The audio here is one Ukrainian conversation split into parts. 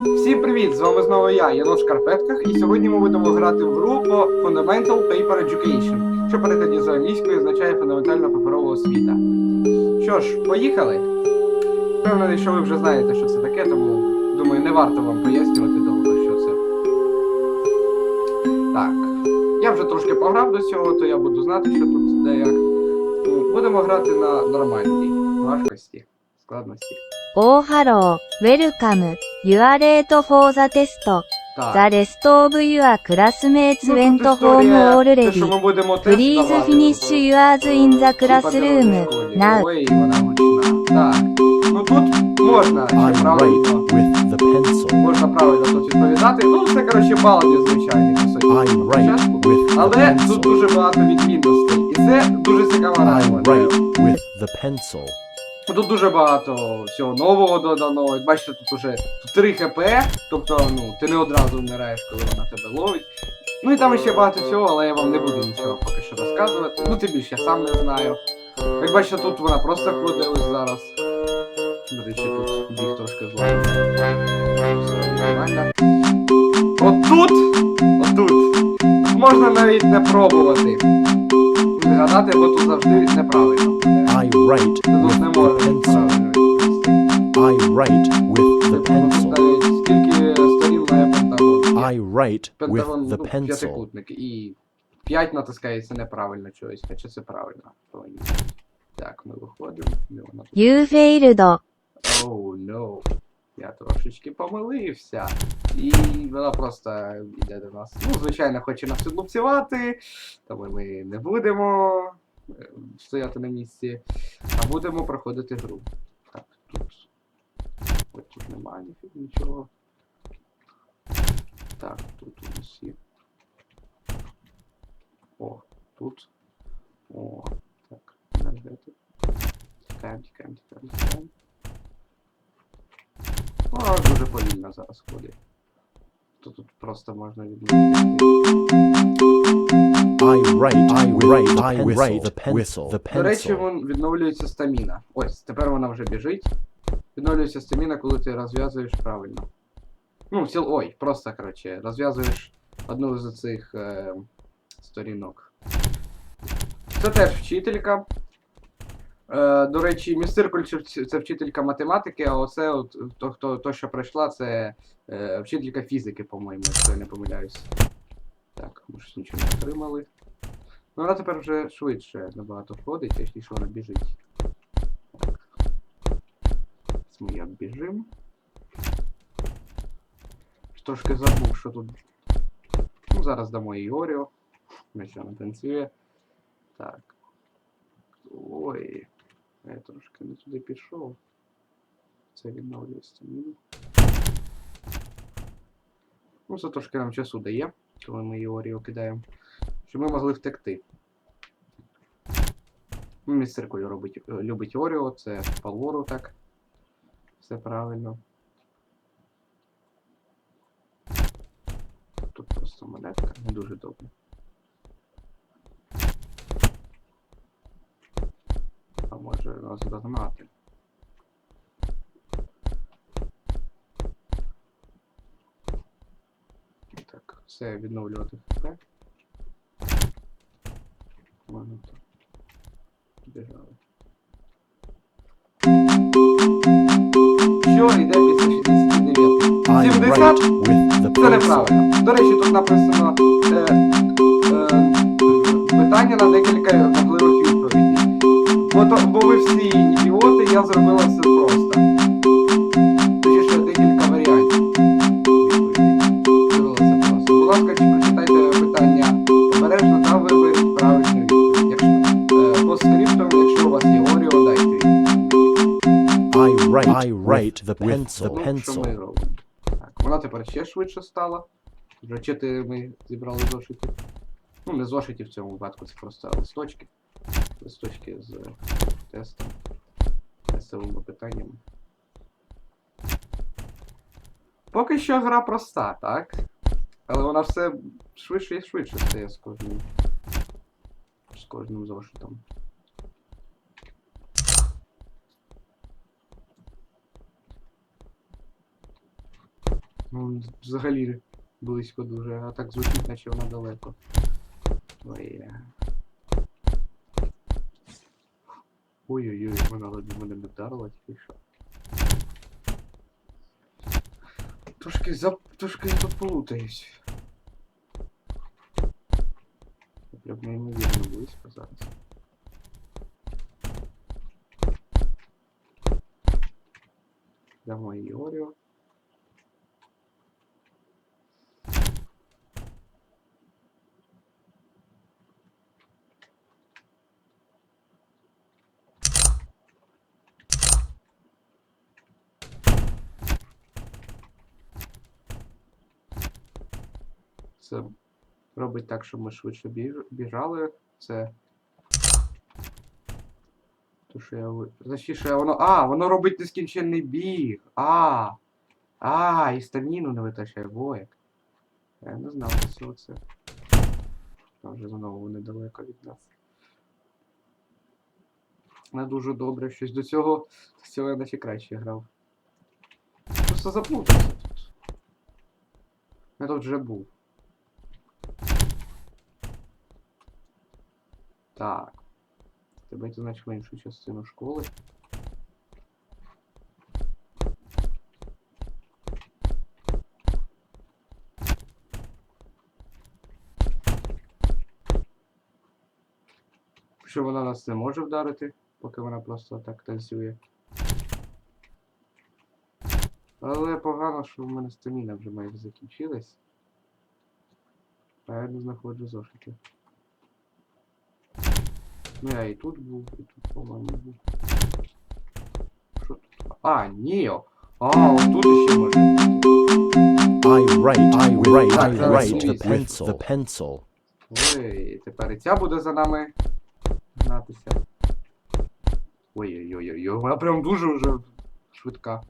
Всім привіт! З вами знову я, Януш в і сьогодні ми будемо грати в гру по Fundamental Paper Education, що перекладі з англійської означає фундаментальна паперова освіта. Що ж, поїхали? Впевнений, що ви вже знаєте, що це таке, тому думаю, не варто вам пояснювати довго, що це. Так. Я вже трошки пограв до цього, то я буду знати, що тут де як. Будемо грати на нормальній важкості, складності. オーハロー、ウェルカム、ユアレートフォーザテスト、ザレストオブユアクラスメイツウェントホームオールレディ、プリーズフィニッシュユアーズインザクラスルーム、ナウ。Це. Тут дуже багато всього нового додано. Як бачите, тут уже тут 3 хп, тобто, ну, ти не одразу вмираєш, коли вона тебе ловить. Ну і там ще багато всього, але я вам не буду нічого поки що розказувати. Ну, тим більше я сам не знаю. Як бачите, тут вона просто ходить ось зараз. До речі, тут біг трошки нормально. Отут! Отут! Тут можна навіть не пробувати. Згадати, бо тут завжди неправильно. I write Тут не with the можна pencil. правильно відповісти. I write with the Тут pencil. навіть скільки сторін має пентагон. I write Пентагон, with the ну, pencil. п'ятикутник. І 5 натискається неправильно чогось, хоча це правильно. повинні. Так, ми виходимо. Де вона тут? You failed. Оу, ну. Я трошечки помилився. І вона просто йде до нас. Ну, звичайно, хоче нас відлупцювати, тому ми не будемо е, стояти на місці, а будемо проходити гру. Так, тут. Ось тут немає нічого. Так, тут у нас є. О, тут. О, так, де тут? Тікаємо, тікаємо, тікаємо, тікаємо. О, дуже повільно зараз ходить. То тут просто можна відмовити. I write I write I write the pencil. The До речі, вон відновлюється стаміна. Ось, тепер вона вже біжить. Відновлюється стаміна, коли ти розв'язуєш правильно. Ну, сіл. Ой, просто, коротше, розв'язуєш одну з цих е, сторінок. Це теж вчителька. Е, до речі, міс це вчителька математики, а оце от, то, хто, то, що пройшла, це е, вчителька фізики, по-моєму, якщо я не помиляюсь. Так, ми ж нічого не отримали. Ну, вона тепер вже швидше набагато ходить, точніше вона біжить. Ми як біжим. Трошки забув, що тут. Ну, зараз дамо їй Оріо. Якщо вона танцює. Так. Ой. Я трошки не туди пішов. Це відновлює стаміну. Ну, це трошки нам часу дає, коли ми її Оріо кидаємо. Щоб ми могли втекти. Ну, Міс Циркуль робить, е, любить Оріо, це по лору так. Все правильно. Тут просто монетка, не дуже добре. А догнати. Так, все відновлювати ХП. Ладно. Біжали. Що йде після 69? I 70? write with the Це неправильно. До речі, тут написано е, е, питання на декілька. Бо, то, бо ви всі ідіоти, я зробила все просто. Точніше, декілька варіантів. Зробила все просто. Будь ласка, чи прочитайте питання обережно та виберіть правильну відповідь. Якщо, е, по скриптам, якщо у вас є Оріо, дайте відповідь. I write I write the pencil. що ми Pencil. робимо? Так, вона тепер ще швидше стала. Вже чотири ми зібрали зошитів. Ну, не зошитів в цьому випадку, це просто листочки. Листочки з тестом. Тестовими питаннями. Поки що гра проста, так? Але вона все швидше і швидше стає з кожним. З кожним зошитом. Ну, взагалі близько дуже, а так звучить, наче вона далеко. Ой. Ой-ой-ой, вона ледь мене не вдарила тільки що. Трошки зап... трошки я тут полутаюсь. Я прям неймовірно близько зараз. Дамо її Оріо. Це робить так, щоб ми швидше біжали. Це. То, що я. Точніше, воно. А, воно робить нескінченний біг. А. А, і стаміну не витрачає вояк. Я не знав цього це. Там вже знову недалеко від нас. Не дуже добре щось до цього. З цього я наче краще грав. Просто заплутався тут. Я тут вже був. Так. Тебе йти значить в іншу частину школи. Що вона нас не може вдарити, поки вона просто так танцює. Але погано, що в мене стаміна вже майже закінчилась. А я не знаходжу зошити. Ну я і тут був, і тут, по-моєму, був. Що тут? А, ні! А, тут ще може. I write, I write, I write зараз with the pencil. Ой, тепер і ця буде за нами гнатися. Ой-ой-ой, вона прям дуже вже швидка.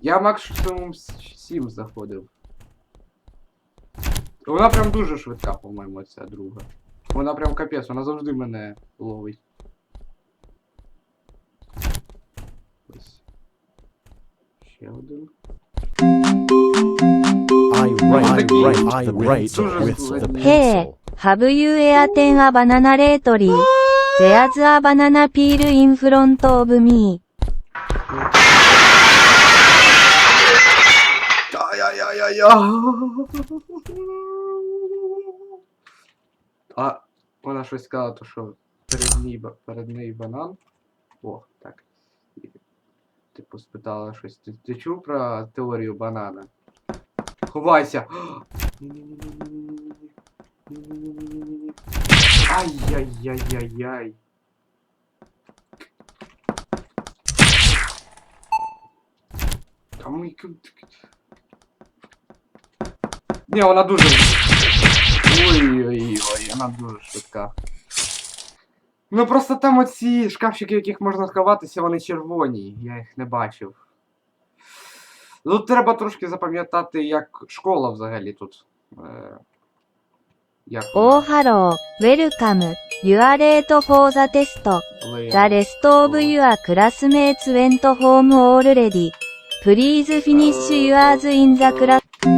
Я максимум 7 заходив. Вона прям дуже швидка, по-моєму, ця друга. Вона прям капець, вона завжди мене ловить. Ось. Ще один. I write, I такий. write, I write Дуже with the складний. Hey, pencil. have you eaten a banana lately? There's a banana peel in front of me. Ай-яй-яй-яй-яй. А вона щось сказала, то що перед ній, перед банан. О, так. І, Типу спитала щось. Ти, ти чув про теорію банана? Ховайся! Ай-яй-яй-яй-яй. Там і... Ні, вона дуже. Ой-ой-ой, вона дуже швидка. Ну просто там оці шкафчики, в яких можна сховатися, вони червоні. Я їх не бачив. Ну, треба трошки запам'ятати, як школа взагалі тут. Е... Як. Oh hello, welcome. You are late for the test. The rest of your classmates went home already. Please finish yours in the class.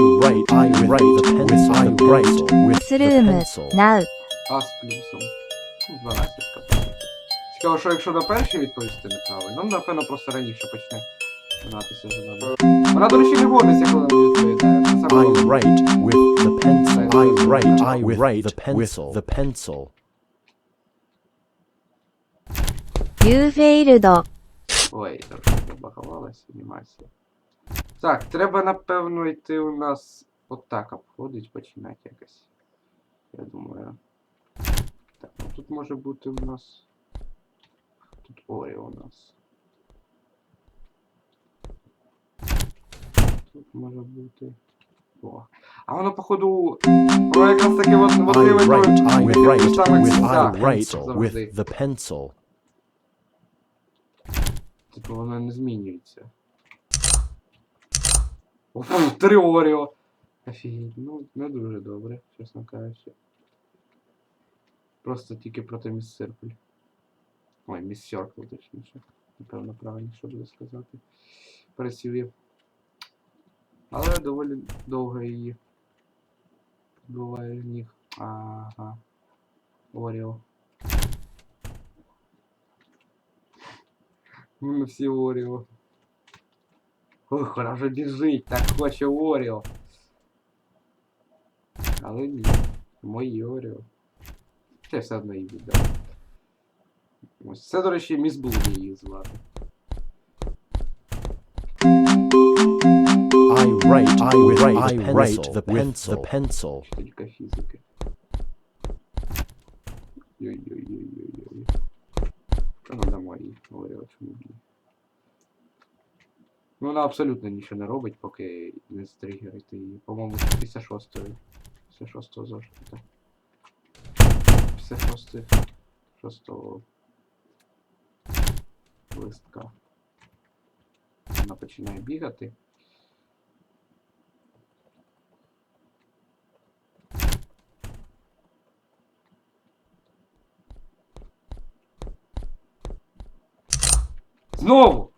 Так. Три. I write, I write the pencil. I write with the Room pencil. now. А з плюсом. Ну, 12 капель. Цікаво, що якщо на першій відповісти неправильно, ну, напевно, просто раніше почне гнатися за нами. Вона, до речі, не годиться, коли ми відповідає. Це саме I головне. write with the pencil. I write, I write the pencil. The pencil. You failed. Ой, трошки забагувалася анімація. Так, треба, напевно, йти у нас отак обходить, починати якось. Я думаю. Так, ну тут може бути у нас. Тут Орі у нас. Тут може бути. О. А воно, походу. Воно якраз таки от, от I ви- write, I ви- write ви саме with так, I write завжди. with the pencil. Типу воно не змінюється. Три Оріо. Офігеть, ну не дуже добре, чесно кажучи. Просто тільки проти міс Серкуль. Ой, міс Серкл, точніше. напевно, правильніше буде сказати. Працює. Але доволі довго її буває в них. Ага. Оріо. Ну, всі Оріо. Ох, вона вже біжить, так хоче Оріо. Але ні. Мої Оріо. Ще все одно її віддав. Ось це, до речі, міс Блуді її звати. I write, I write, I the write pencil the with pencil, the pencil. Вчителька фізики. Йой-йой-йой-йой-йой. Та ну дамо їй, Оріо, чому ні. Ну, вона абсолютно нічого не робить, поки не стригерити її. По-моєму, з 56-ї. 56-го зошита. 56 6 листка. Вона починає бігати. Знову!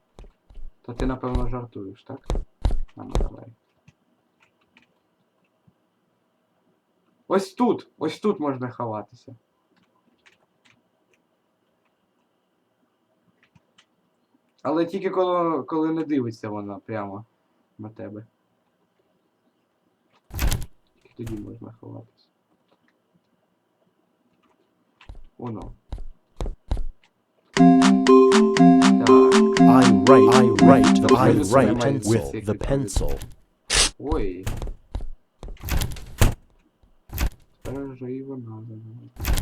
То ти, напевно, жартуєш, так? А ну давай. Ось тут! Ось тут можна ховатися. Але тільки коли, коли не дивиться вона прямо на тебе. Тільки тоді можна ховатися. Оно. I Pencil, write pencil. with the pencil. Ой. Тепер вже і вона за нами.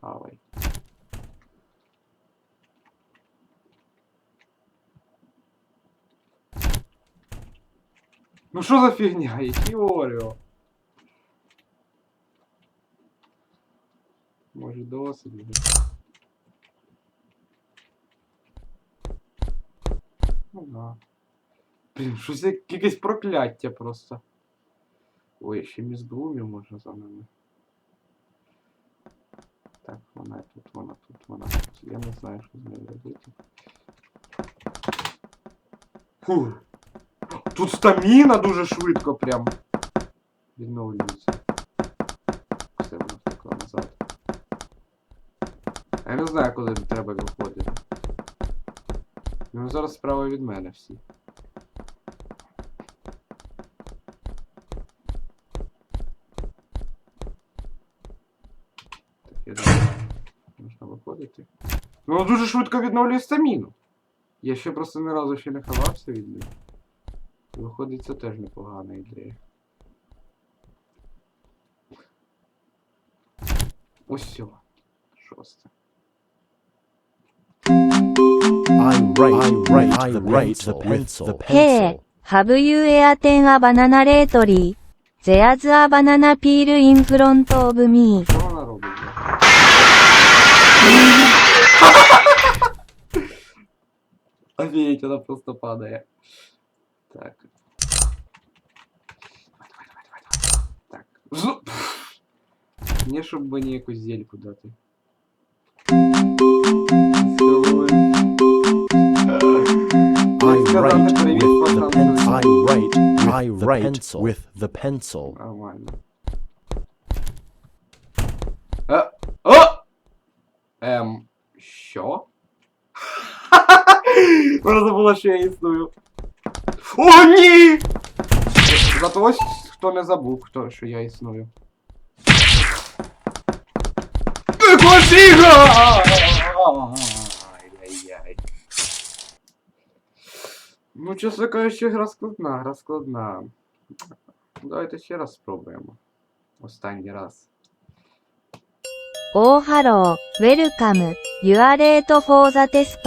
Хавай. Ну що за фігня? Які Може досить вже. Ну да. Блін, щось як якесь прокляття просто. Ой, ще міс Блумів може за нами. Так, вона тут, вона тут, вона тут. Я не знаю, що з нею робити. Фу. Тут стаміна дуже швидко прям відновлюється. Не знаю, коли треба виходити. Ну зараз справа від мене всі. Так, я думаю, можна виходити. Ну дуже швидко відновлює стаміну. Я ще просто ні разу ще не ховався від них. Виходить, це теж непогана ідея. Ось все. Шосте. I write, I write, I the write pencil the with pencil. the Hey, pencil. have you eaten a banana lately? There's a banana peel in front of me. Що вона робить? Офігеть, вона просто падає. Так. Давай, давай, давай, давай, давай. Так. Зу- Пф. Мені щоб мені якусь зельку дати. I Сказати write привіт, with the пацан. pencil. I write, I the write pencil. with the pencil. Нормально. Е, о! Ем, що? Вона забула, що я існую. О, ні! Зато ось хто не забув, хто, що я існую. Ти косіга! Ну, чесно кажучи, гра складна, гра складна. Давайте ще раз спробуємо. Останній раз. Oh hello, welcome. You are late for the test.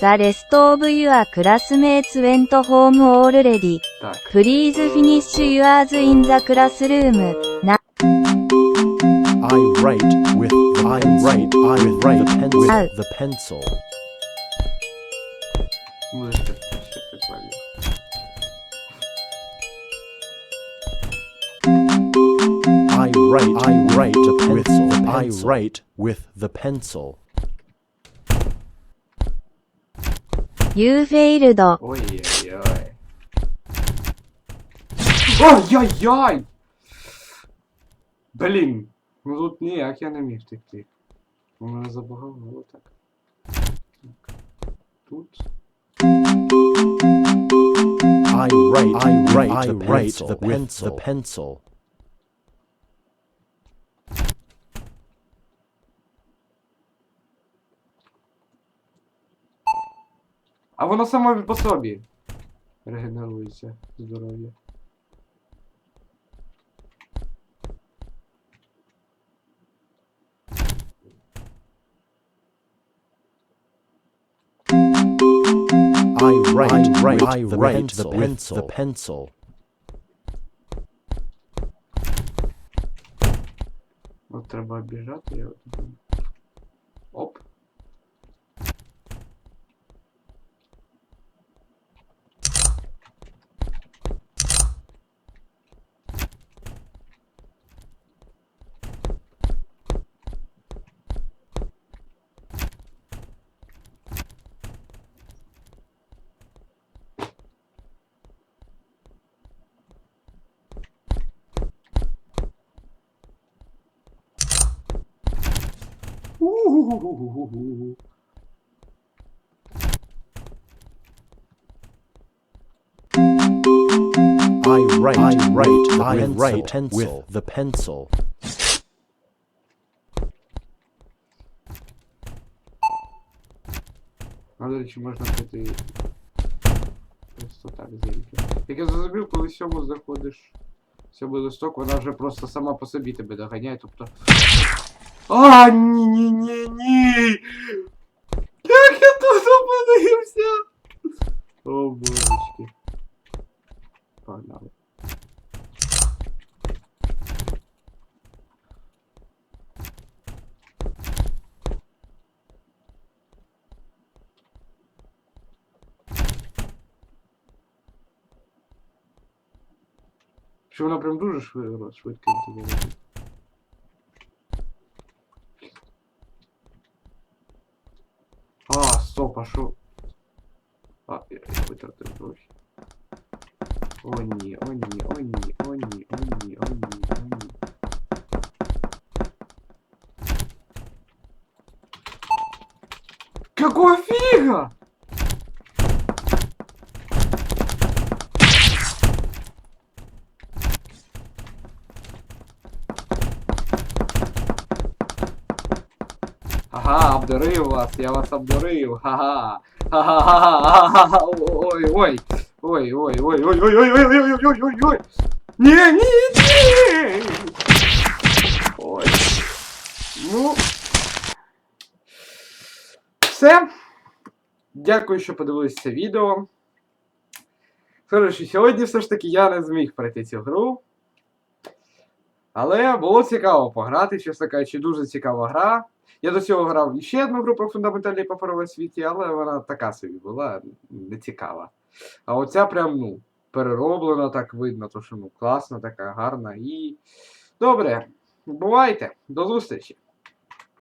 The rest of your classmates went home already. Так. Please finish yours in the classroom. Now, I write with the I write, I write pencil. with Out. the pencil. write. I write with the pencil. I write with the pencil. You failed. Ой-ой-ой. Ой-ой-ой! Блін, ну тут ніяк я не міг втекти. У мене забагало так. так. Тут. I write. I write. I write the pencil. The pencil. А воно само по собі. Регенерується здоров'я. I write. I write. I write the pencil. The pencil. От треба обіжати, я от. Оп. У-ху-ху-ху-ху-ху. I write. I write. I write pencil. with the pencil. А, до речі, можна пити просто так зельки. Як я зрозумів, коли сьому заходиш в сьомий листок, вона вже просто сама по собі тебе доганяє, тобто. А, ні, ні, ні, ні! Як я тут опинився? О, божечки. Погнали. Що вона прям дуже швидко, швидко стоп, а що? А, я, я витратив гроші. О ні, о ні, о ні, о ні, о ні, о ні, о ні. Какого фига? Обдурив вас, я вас обдурив. Ха-ха. Ха-ха-ха-ха-ха. Ой, ой. Ой, ой, ой. Ну. Все. Дякую, що подивилися це відео. Скажу, сьогодні все ж таки я не зміг пройти цю гру. Але було цікаво пограти, чесно кажучи, дуже цікава гра. Я до цього грав ще одну групу про фундаментальний паперовий світі, але вона така собі була, не цікава. А оця прям, ну, перероблена, так видно, то що ну, класна, така гарна і. Добре, бувайте, до зустрічі!